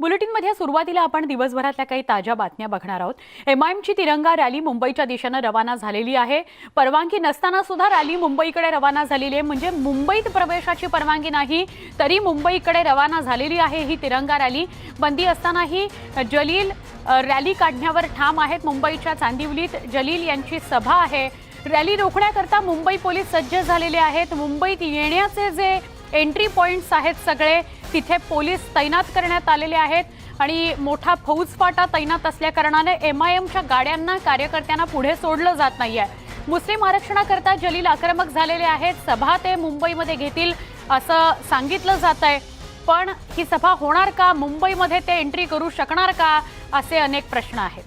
बुलेटिनमध्ये सुरुवातीला आपण दिवसभरातल्या काही ताज्या बातम्या बघणार आहोत. एमआयएमची तिरंगा रॅली मुंबईच्या दिशेनं रवाना झालेली आहे. परवानगी नसताना सुद्धा रॅली मुंबईकडे रवाना झालेली आहे. म्हणजे मुंबईत प्रवेशाची परवानगी नाही तरी मुंबईकडे रवाना झालेली आहे ही तिरंगा रॅली. बंदी असतानाही जलील रॅली काढण्यावर ठाम आहेत मुंबईच्या चांदिवलीत. जलील यांची सभा आहे. रॅली रोखण्याकरता मुंबई पोलीस सज्ज झालेले आहेत. मुंबईत येण्याचे जे एंट्री पॉईंट्स आहेत सगळे तिथे पोलीस तैनात करण्यात आलेले आहेत आणि मोठा फौजफाटा तैनात असल्याकारणाने एम आय एमच्या गाड्यांना कार्यकर्त्यांना पुढे सोडलं जात नाही आहे मुस्लिम आरक्षणाकरता जलील आक्रमक झालेले आहेत. सभा ते मुंबईमध्ये घेतील असं सांगितलं जात आहे पण ही सभा होणार का? मुंबईमध्ये ते एंट्री करू शकणार का? असे अनेक प्रश्न आहेत.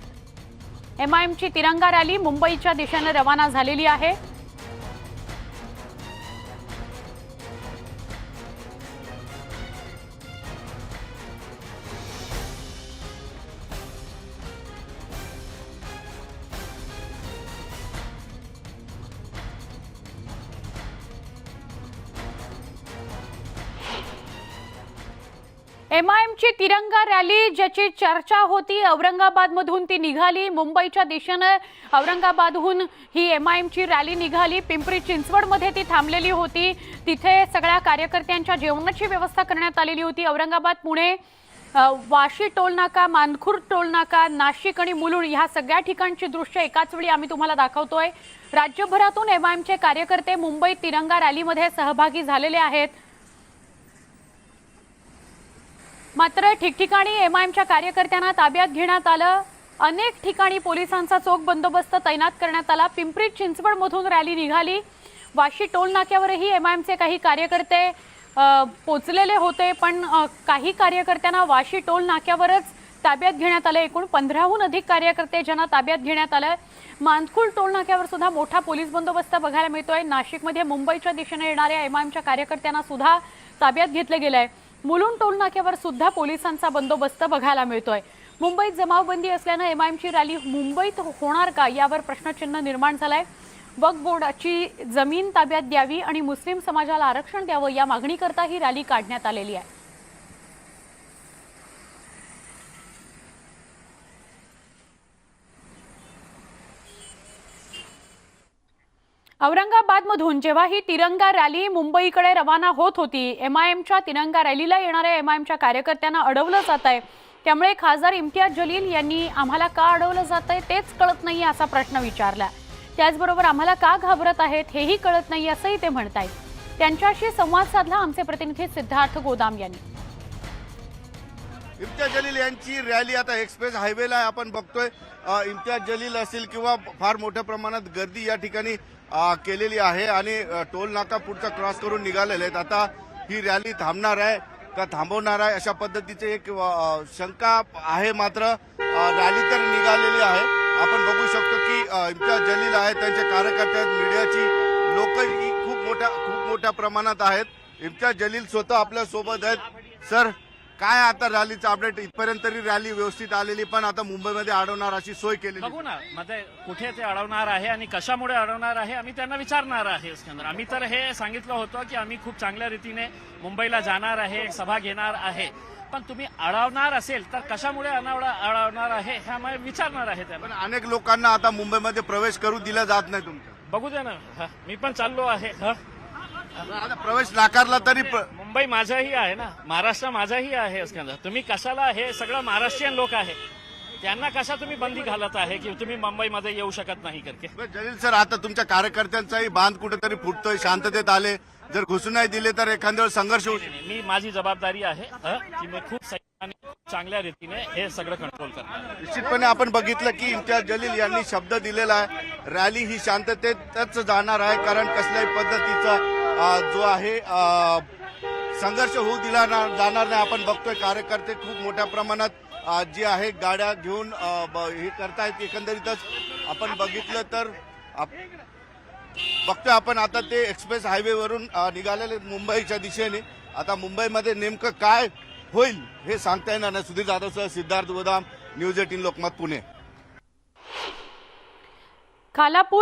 एम आय एमची तिरंगा रॅली मुंबईच्या दिशेने रवाना झालेली आहे. एमआयएमची तिरंगा रॅली ज्याची चर्चा होती औरंगाबादमधून ती निघाली. मुंबईच्या दिशेनं औरंगाबादहून ही एमआयएमची रॅली निघाली. पिंपरी चिंचवडमध्ये ती थांबलेली होती. तिथे सगळ्या कार्यकर्त्यांच्या जेवणाची व्यवस्था करण्यात आलेली होती. औरंगाबाद पुणे वाशी टोलनाका मानखुर्द टोलनाका नाशिक आणि मुलुंड ह्या सगळ्या ठिकाणची दृश्य एकाच वेळी आम्ही तुम्हाला दाखवतोय. राज्यभरातून एमआयएमचे कार्यकर्ते मुंबईत तिरंगा रॅलीमध्ये सहभागी झालेले आहेत. मात्र ठिकठिकाणी एमआयएमच्या कार्यकर्त्यांना ताब्यात घेण्यात आलं. अनेक ठिकाणी पोलिसांचा चोख बंदोबस्त तैनात करण्यात आला. पिंपरी चिंचवडमधून रॅली निघाली. वाशी टोल नाक्यावरही एमआयएमचे काही कार्यकर्ते पोचलेले होते पण काही कार्यकर्त्यांना वाशी टोल नाक्यावरच ताब्यात घेण्यात आलं. एकूण पंधराहून अधिक कार्यकर्ते ज्यांना ताब्यात घेण्यात आलं. मानखुल टोल नाक्यावर सुद्धा मोठा पोलीस बंदोबस्त बघायला मिळतोय. नाशिकमध्ये मुंबईच्या दिशेने येणाऱ्या एमआयएमच्या कार्यकर्त्यांना सुद्धा ताब्यात घेतलं गेलं आहे मुलुंड टोल नाक्यावर सुद्धा पोलिसांचा बंदोबस्त बघायला मिळतोय. मुंबईत जमावबंदी असल्यानं एमआयएमची रॅली मुंबईत होणार का यावर प्रश्नचिन्ह निर्माण झालंय. वक्फ बोर्डाची जमीन ताब्यात द्यावी आणि मुस्लिम समाजाला आरक्षण द्यावं या मागणीकरता ही रॅली काढण्यात आलेली आहे. औरंगाबादमधून जेव्हा ही तिरंगा रॅली मुंबईकडे रवाना होत होती एम आय एमच्या तिरंगा रॅलीला येणाऱ्या एम आय एमच्या कार्यकर्त्यांना अडवलं जात आहे त्यामुळे खासदार इम्तियाज जलील यांनी आम्हाला का अडवलं जात आहे तेच कळत नाही असा प्रश्न विचारला. त्याचबरोबर आम्हाला का घाबरत आहेत हेही कळत नाही असंही ते म्हणतायत. त्यांच्याशी संवाद साधला आमचे प्रतिनिधी सिद्धार्थ गोदाम यांनी. इम्तियाज जलील यांची रॅली आता एक्सप्रेस हायवेला आपण बघतोय इम्तियाज जलील असेल किंवा फार मोठ्या प्रमाणात गर्दी या ठिकाणी केलेली आहे आणि टोल नाका पुढचा क्रॉस करून निघालेले आहेत. आता ही रॅली थांबणार आहे का थांबवणार आहे अशा पद्धतीचे एक शंका आहे मात्र रॅली तर निघालेली आहे. आपण बघू शकतो की इम्तियाज जलील आहे त्यांचे कार्यकर्ते मीडियाची लोक ही खूप मोठ्या खूप मोठ्या प्रमाणात आहेत. इम्तियाज जलील स्वतः आपल्यासोबत आहेत. सर काय आता रॅलीचं अपडेट इथपर्यंत तरी रॅली व्यवस्थित आलेली पण आता मुंबईमध्ये अडवणार अशी सोय केलेली. बघू ना मध्ये कुठे ते अडवणार आहे आणि कशामुळे अडवणार आहे आम्ही त्यांना विचारणार आहे सिकंदर. आम्ही तर हे सांगितलं होतं की आम्ही खूप चांगल्या रीतीने मुंबईला जाणार आहे सभा घेणार आहे. पण तुम्ही अडवणार असेल तर कशामुळे अनावडा अडवणार आहे हे आम्हाला विचारणार आहे पण अनेक लोकांना आता मुंबईमध्ये प्रवेश करू दिला जात नाही तुमच्या बघू दे ना मी पण चाललो आहे हा. आता प्रवेश नाकारला तरी प्र- मुंबई माझाही आहे ना? महाराष्ट्र माझाही आहे सिकंदर तुम्ही कशाला हे सगळं महाराष्ट्रीयन लोक आहे? त्यांना कशा तुम्ही बंदी घालत आहे की तुम्ही मुंबईमध्ये येऊ शकत नाही करके? जलील सर आता तुमच्या कार्यकर्त्यांचाही बांध कुठेतरी फुटतोय शांततेत आले. जर घुसून नाही दिले तर एखाद्या वेळेस संघर्ष होऊ शकतो. मी माझी जबाबदारी आहे की मी खूप चांगल्या रीतीने हे सगळं कंट्रोल करणार निश्चितपणे आपण बघितलं की इम्तियाज जलील यांनी शब्द दिलेला आहे रॅली ही शांततेतच जाणार आहे कारण कसल्याही पद्धतीचा जो आहे संघर्ष होऊ दिला ना- जाणार नाही. आपण बघतोय कार्यकर्ते खूप मोठ्या प्रमाणात जे आहे गाड्या घेऊन हे करतायत एकंदरीतच. आपण बघितलं तर आप- बघतोय आपण आता ते एक्सप्रेस हायवेवरून वरून निघालेले मुंबईच्या दिशेने. आता मुंबईमध्ये नेमकं काय होईल हे सांगता येणार नाही. सुधीर जाधवसह सिद्धार्थ गोदाम न्यूज एटीन लोकमत पुणे. खालापूर